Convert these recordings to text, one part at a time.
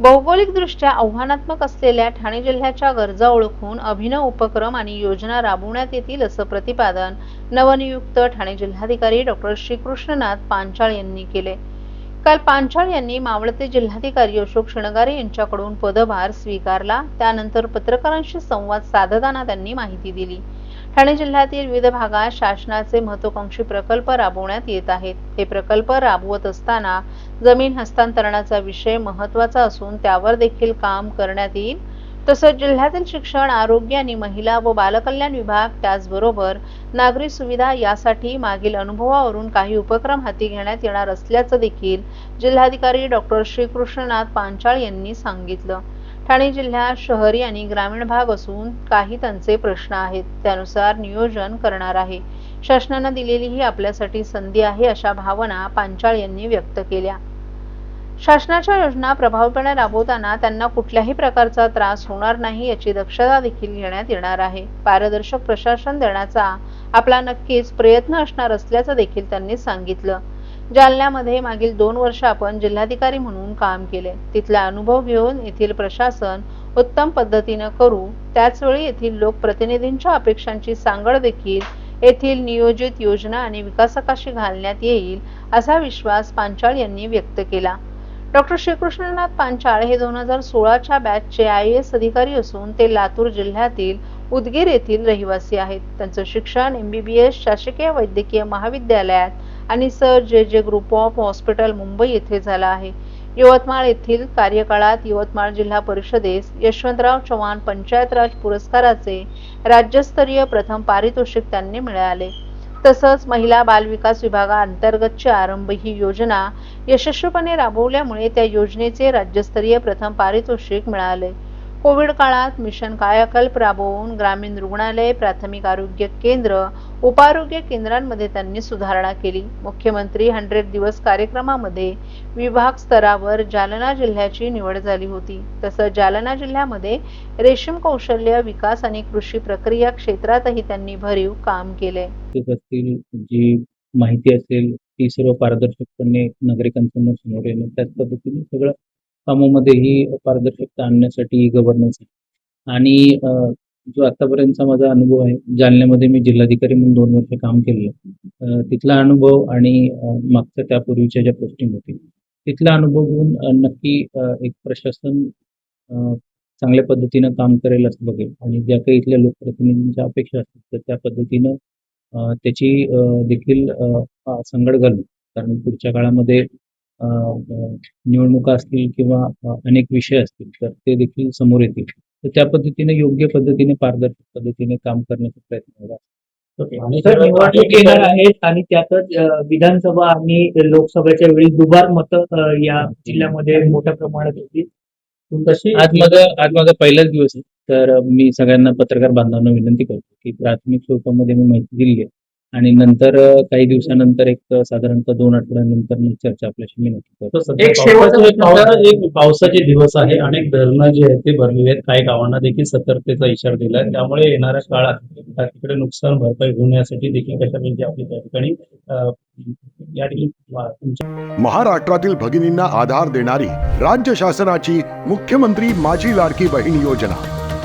भौगोलिकदृष्ट्या आव्हानात्मक असलेल्या ठाणे जिल्ह्याच्या गरजा ओळखून अभिनव उपक्रम आणि योजना राबवण्यात येतील असं प्रतिपादन नवनियुक्त ठाणे जिल्हाधिकारी डॉक्टर श्रीकृष्णनाथ पांचाळ यांनी केले. काल पांचाळ यांनी मावळते जिल्हाधिकारी अशोक शृंगारे यांच्याकडून पदभार स्वीकारला. त्यानंतर पत्रकारांशी संवाद साधताना त्यांनी माहिती दिली. ठाणे जिल्ह्यातील विविध भागात शासनाचे महत्वाकांक्षी प्रकल्प राबवण्यात येत आहेत. हे प्रकल्प राबवत असताना जमीन हस्तांतरणाचा विषय महत्त्वाचा असून त्यावर देखील काम करण्यात येईल. तसंच जिल्ह्यातील शिक्षण आरोग्य आणि महिला व बालकल्याण विभाग त्याचबरोबर नागरी सुविधा यासाठी मागील अनुभवावरून काही उपक्रम हाती घेण्यात येणार असल्याचं देखील जिल्हाधिकारी डॉक्टर श्रीकृष्णनाथ पांचाळ यांनी सांगितलं. ठाणे जिल्ह्यात शहरी आणि ग्रामीण भाग असून काही त्यांचे प्रश्न आहेत. त्यानुसार नियोजन करणार आहे. शासनानं दिलेली ही आपल्यासाठी संधी आहे अशा भावना पांचाळ यांनी व्यक्त केल्या. शासनाच्या योजना प्रभावीपणे राबवताना त्यांना कुठल्याही प्रकारचा त्रास होणार नाही याची दक्षता देखील घेण्यात येणार आहे. पारदर्शक प्रशासन देण्याचा आपला नक्कीच प्रयत्न असणार असल्याचं देखील त्यांनी सांगितलं. जालन्यामध्ये मागील दोन वर्ष आपण जिल्हाधिकारी म्हणून काम केले. तिथला अनुभव घेऊन येथील प्रशासन उत्तम पद्धतीनं करू त्याचवेळी येथील लोकप्रतिनिधींच्या अपेक्षांची सांगड देखील येथील नियोजित योजना आणि विकासकाशी घालण्यात येईल असा विश्वास पांचाळ यांनी व्यक्त केला. डॉक्टर श्रीकृष्णनाथ पांचाळ हे दोन हजार सोळाच्या बॅचचे आय एस अधिकारी असून ते लातूर जिल्ह्यातील उदगीर येथील रहिवासी आहेत. त्यांचं शिक्षण एम बी बी एस शासकीय वैद्यकीय महाविद्यालयात आणि सर जे जे ग्रुप ऑफ हॉस्पिटल मुंबई येथे झालं आहे यवतमाळ येथील कार्यकाळात यवतमाळ जिल्हा परिषदेस यशवंतराव चव्हाण पंचायत राज पुरस्काराचे राज्यस्तरीय प्रथम पारितोषिक त्यांनी मिळाले. तसंच महिला बाल विकास विभागाअंतर्गतची आरंभ ही योजना यशस्वीपणे राबवल्यामुळे त्या योजनेचे राज्यस्तरीय प्रथम पारितोषिक मिळाले. कोविड काळात मिशन कायाकल्प राबवून ग्रामीण रुग्णालय प्राथमिक आरोग्य केंद्र उपारोग्य केंद्रांमध्ये त्यांनी सुधारणा केली. मुख्यमंत्री हंड्रेड दिवस कार्यक्रमामध्ये विभाग स्तरावर जालना जिल्ह्याची निवड झाली होती. तसंच जालना जिल्ह्यामध्ये रेशीम कौशल्य विकास आणि कृषी प्रक्रिया क्षेत्रातही त्यांनी भरीव काम केले. असतील जी माहिती असेल ती सर्व पारदर्शकपणे नागरिकांसमोर समोर येणे त्याच पद्धतीने सगळं कामामध्येही पारदर्शकता आणण्यासाठी गव्हर्नन्स आहे. आणि जो आतापर्यंतचा माझा अनुभव आहे जालन्यामध्ये मी जिल्हाधिकारी म्हणून दोन वर्ष काम केलेलं तिथला अनुभव आणि मागच्या त्यापूर्वीच्या ज्या पोस्टिंग होती तिथला अनुभव घेऊन नक्की एक प्रशासन चांगल्या पद्धतीनं काम करेल असं बघेल. आणि ज्या काही इथल्या लोकप्रतिनिधींच्या अपेक्षा असतील तर त्या पद्धतीनं त्याची देखील संगड घालू कारण पुढच्या काळामध्ये निवडणुका असतील किंवा अनेक विषय असतील तर ते देखील समोर येतील. तर त्या पद्धतीने योग्य पद्धतीने पारदर्शक पद्धतीने काम करण्याचा प्रयत्न तर निवडणूक येणार आहेत आणि त्यातच विधानसभा आणि लोकसभेच्या वेळी दुबार मतं या जिल्ह्यामध्ये मोठ्या प्रमाणात होती आज माझा आज माझा पहिलाच दिवस आहे. तर मी सगळ्यांना पत्रकार बांधवांना विनंती करतो की प्राथमिक स्वरूपामध्ये मी माहिती दिली आहे. आणि नंतर काही दिवसानंतर एक साधारणतः दोन आठवड्यानंतर मी चर्चा आपल्याशी मी नक्की करतो. तर सध्या एक शेवटचा पावसाचे- दिवस आहे. अनेक धरणं जे आहेत ते भरलेले आहेत. काही गावांना देखील सतर्कतेचा इशारा दिला आहे त्यामुळे येणाऱ्या काळात तिकडे नुकसान भरपाई होण्यासाठी देखील कशा म्हणजे आपली त्या ठिकाणी या महाराष्ट्रातील भगिनींना आधार देणारी राज्य शासनाची मुख्यमंत्री माझी लाडकी बहीण योजना.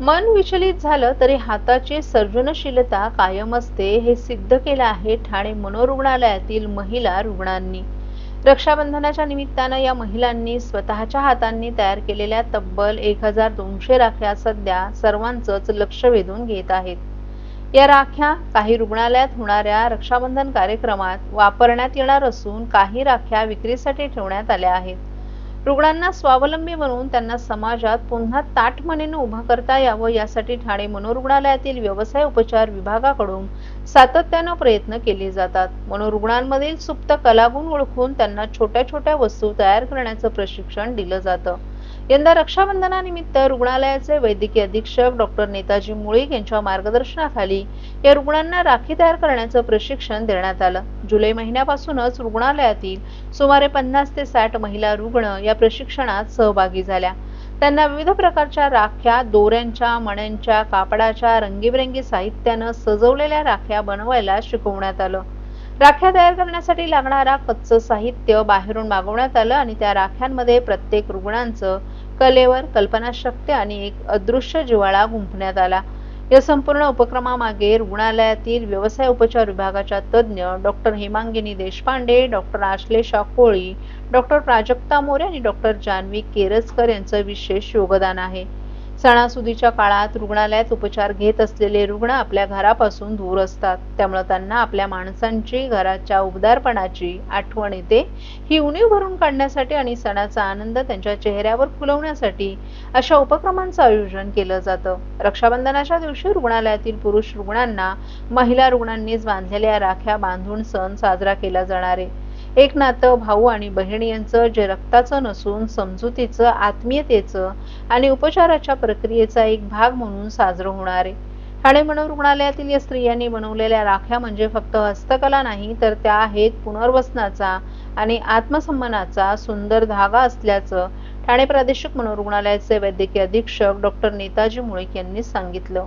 मन विचलित झालं तरी हाताची सर्जनशीलता कायम असते हे सिद्ध केलं आहे ठाणे मनोरुग्णालयातील महिला रुग्णांनी. रक्षाबंधनाच्या निमित्तानं या महिलांनी स्वतःच्या हातांनी तयार केलेल्या तब्बल एक हजार दोनशे राख्या सध्या सर्वांचंच लक्ष वेधून घेत आहेत. या राख्या काही रुग्णालयात होणाऱ्या रक्षाबंधन कार्यक्रमात वापरण्यात येणार असून काही राख्या विक्रीसाठी ठेवण्यात आल्या आहेत. रुग्णांना स्वावलंबी बनवून त्यांना समाजात पुन्हा ताटमनेनं उभा करता यावं यासाठी ठाणे मनोरुग्णालयातील व्यवसाय उपचार विभागाकडून सातत्यानं प्रयत्न केले जातात. मनोरुग्णांमधील सुप्त कलागुण ओळखून त्यांना छोट्या छोट्या वस्तू तयार करण्याचं प्रशिक्षण दिलं जातं. यंदा रक्षाबंधनानिमित्त रुग्णालयाचे वैद्यकीय अधीक्षक डॉक्टर नेताजी मुळीक यांच्या मार्गदर्शनाखाली या रुग्णांना राखी तयार करण्याचं प्रशिक्षण देण्यात आलं. जुलै महिन्यापासूनच रुग्णालयातील सुमारे पन्नास ते साठ महिला रुग्ण या प्रशिक्षणात सहभागी झाल्या. त्यांना विविध प्रकारच्या राख्या दोऱ्यांच्या मण्यांच्या कापडाच्या रंगीबेरंगी साहित्यानं सजवलेल्या राख्या बनवायला शिकवण्यात आलं. राख्या तयार करण्यासाठी लागणारा कच्चं साहित्य बाहेरून मागवण्यात आलं आणि त्या राख्यांमध्ये प्रत्येक रुग्णांचं कलेवर कल्पनाशक्ती आणि एक अदृश्य जिव्हाळा गुंफण्यात आला. या संपूर्ण उपक्रमामागे रुग्णालयातील व्यवसाय उपचार विभागाच्या तज्ज्ञ doctor Hemangini Deshpande doctor Ashlesha Koli doctor Prajakta More आणि डॉक्टर जान्हवी केरसकर यांचं विशेष योगदान आहे. सणासुदीच्या काळात रुग्णालयात उपचार घेत असलेले रुग्ण आपल्या घरापासून दूर असतात. त्यामुळे त्यांना आपल्या माणसांची घराच्या उबदारपणाची आठवण येते. ही उणीव भरून काढण्यासाठी आणि सणाचा आनंद त्यांच्या चेहऱ्यावर फुलवण्यासाठी अशा उपक्रमांचं आयोजन केलं जातं. रक्षाबंधनाच्या दिवशी रुग्णालयातील पुरुष रुग्णांना महिला रुग्णांनीच बांधलेल्या राख्या बांधून सण साजरा केला जाणार आहे. एक नातं भाऊ आणि बहीण यांचं जे रक्ताचं नसून समजुतीचं आत्मीयतेचं आणि उपचाराच्या प्रक्रियेचा एक भाग म्हणून साजरं होणार आहे. ठाणे मनोरुग्णालयातील या स्त्रियांनी बनवलेल्या राख्या म्हणजे फक्त हस्तकला नाही तर त्या आहेत पुनर्वसनाचा आणि आत्मसन्मानाचा सुंदर धागा असल्याचं ठाणे प्रादेशिक मनोरुग्णालयाचे वैद्यकीय अधीक्षक डॉक्टर नेताजी मुळीक यांनी सांगितलं.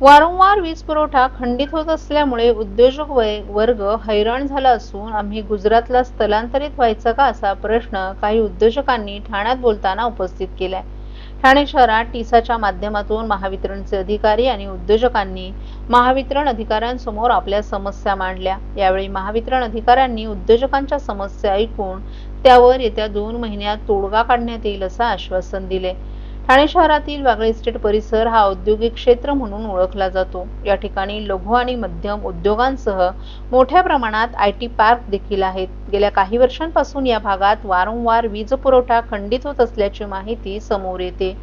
वारंवार वीज पुरवठा खंडित होत असल्यामुळे उद्योजक वय- वर्ग हैराण झाला असून आम्ही गुजरातला स्थलांतरित व्हायचं का असा प्रश्न काही उद्योजकांनी ठाण्यात बोलताना उपस्थित केलाय. ठाणे शहरात टीसाच्या माध्यमातून महावितरणचे अधिकारी आणि उद्योजकांनी महावितरण अधिकाऱ्यांसमोर आपल्या समस्या मांडल्या. यावेळी महावितरण अधिकाऱ्यांनी उद्योजकांच्या समस्या ऐकून त्यावर येत्या दोन महिन्यात तोडगा काढण्यात येईल असं आश्वासन दिले. ठाणे शहरातील वागळे इस्टेट परिसर हा औद्योगिक क्षेत्र म्हणून ओळखला जातो. या ठिकाणी लघु आणि मध्यम उद्योगांसह मोठ्या प्रमाणात आय टी पार्क देखील आहेत. गेल्या काही वर्षांपासून या भागात वारंवार वीज पुरवठा खंडित होत असल्याची माहिती समोर येते.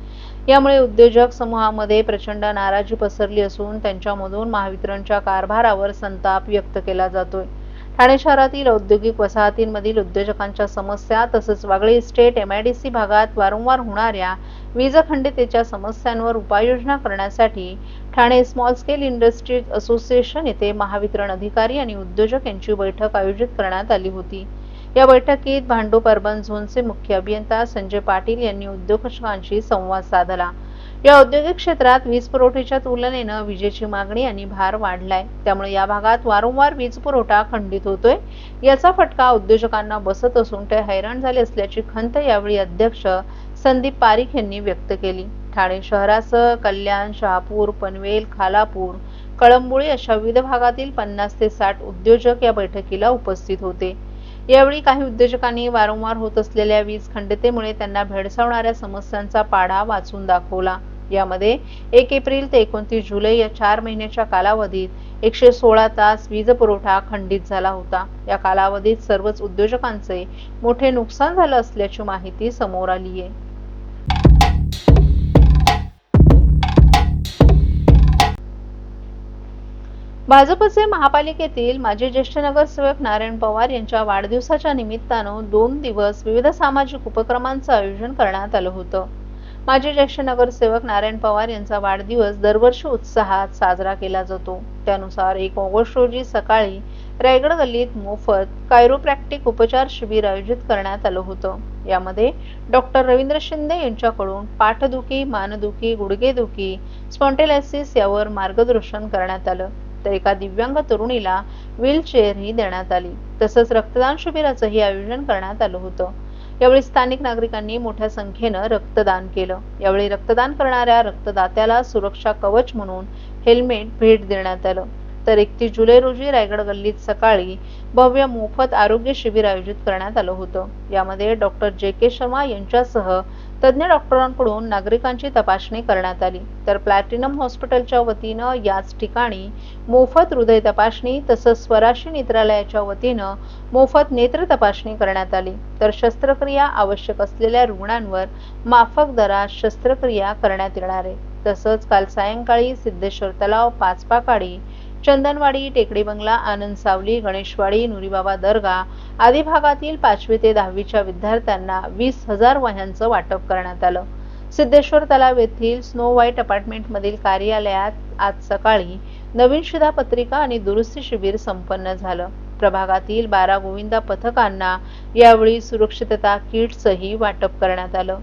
यामुळे उद्योजक समूहामध्ये प्रचंड नाराजी पसरली असून त्यांच्यामधून महावितरणच्या कारभारावर संताप व्यक्त केला जातोय. ठाणे शहरातील औद्योगिक वसाहतींमधील उद्योजकांच्या समस्या तसंच वागळे इस्टेट सी भागात वारंवार होणाऱ्या वीज खंडितेच्या समस्यांवर उपाययोजना करण्यासाठी Thane small scale industries association येथे महावितरण अधिकारी आणि उद्योजक यांची बैठक आयोजित करण्यात आली होती. या बैठकीत भांडूप अर्बन झोनचे मुख्य अभियंता संजय पाटील यांनी उद्योजकांशी संवाद साधला. या औद्योगिक क्षेत्रात वीज पुरवठ्याच्या तुलनेनं विजेची मागणी आणि भार वाढलाय. त्यामुळे या भागात वारंवार वीज पुरवठा खंडित होतोय. याचा फटका उद्योजकांना बसत असून ते हैराण झाले असल्याची खंत यावेळी अध्यक्ष संदीप पारिख यांनी व्यक्त केली. ठाणे शहरासह कल्याण शहापूर पनवेल खालापूर कळंबोळी अशा विविध भागातील पन्नास ते साठ उद्योजक या बैठकीला उपस्थित होते. यावेळी काही उद्योजकांनी वारंवार होत असलेल्या वीज खंडितेमुळे त्यांना भेडसावणाऱ्या समस्यांचा पाढा वाचून दाखवला. यामध्ये एक एप्रिल ते एकोणतीस जुलै या चार महिन्याच्या कालावधीत एकशे सोळा तास वीज पुरवठा खंडित झाला होता. या कालावधीत सर्वच उद्योजकांचे मोठे नुकसान झालं असल्याची माहिती समोर आली आहे. भाजपचे महापालिकेतील माजी ज्येष्ठ नगरसेवक नारायण पवार यांच्या वाढदिवसाच्या निमित्तानं दोन दिवस विविध सामाजिक उपक्रमांचं आयोजन करण्यात आलं होतं. माजी ज्येष्ठ नगरसेवक नारायण पवार यांचा वाढदिवस दरवर्षी उत्साहात साजरा केला जातो. त्यानुसार एक ऑगस्ट रोजी सकाळी रायगड गल्लीत मोफत कायरोप्रॅक्टिक उपचार शिबिर आयोजित करण्यात आलं होतं. यामध्ये डॉक्टर रवींद्र शिंदे यांच्याकडून पाठदुखी मानदुखी गुडघेदुखी स्पॉन्टेलायसिस यावर मार्गदर्शन करण्यात आलं. तर एका दिव्यांग तरुणीला व्हीलचेअरही देण्यात आली. तसंच रक्तदान शिबिराचंही आयोजन करण्यात आलं होतं. यावेळी स्थानिक नागरिकांनी मोठ्या संख्येनं रक्तदान केलं. यावेळी रक्तदान करणाऱ्या रक्तदात्याला सुरक्षा कवच म्हणून हेल्मेट भेट देण्यात आलं. तर एकतीस जुलै रोजी रायगड गल्लीत सकाळी भव्य मोफत आरोग्य शिबिर आयोजित करण्यात आलं होतं. यामध्ये डॉक्टर जे के शर्मा यांच्यासह तज्ज्ञ डॉक्टरांकडून नागरिकांची तपासणी करण्यात आली. तर प्लॅटिनम हॉस्पिटलच्या वतीनं याच ठिकाणी मोफत हृदय तपासणी तसंच स्वराशी नेत्रालयाच्या वतीनं मोफत नेत्र तपासणी करण्यात आली. तर शस्त्रक्रिया आवश्यक असलेल्या रुग्णांवर माफक दरात शस्त्रक्रिया करण्यात येणार आहे. तसंच काल सायंकाळी सिद्धेश्वर तलाव पाचपाकाडी चंदनवाडी टेकडी बंगला आनंद सावली गणेशवाडी नुरीबाबा दर्गा आदी भागातील पाचवी ते दहावीच्या विद्यार्थ्यांना वीस हजार वह्यांचं वाटप करण्यात आलं. सिद्धेश्वर तलाव येथील स्नो व्हाईट अपार्टमेंटमधील कार्यालयात आज सकाळी नवीन शिधापत्रिका आणि दुरुस्ती शिबिर संपन्न झालं. प्रभागातील बारा गोविंदा पथकांना यावेळी सुरक्षितता किटचंही वाटप करण्यात आलं.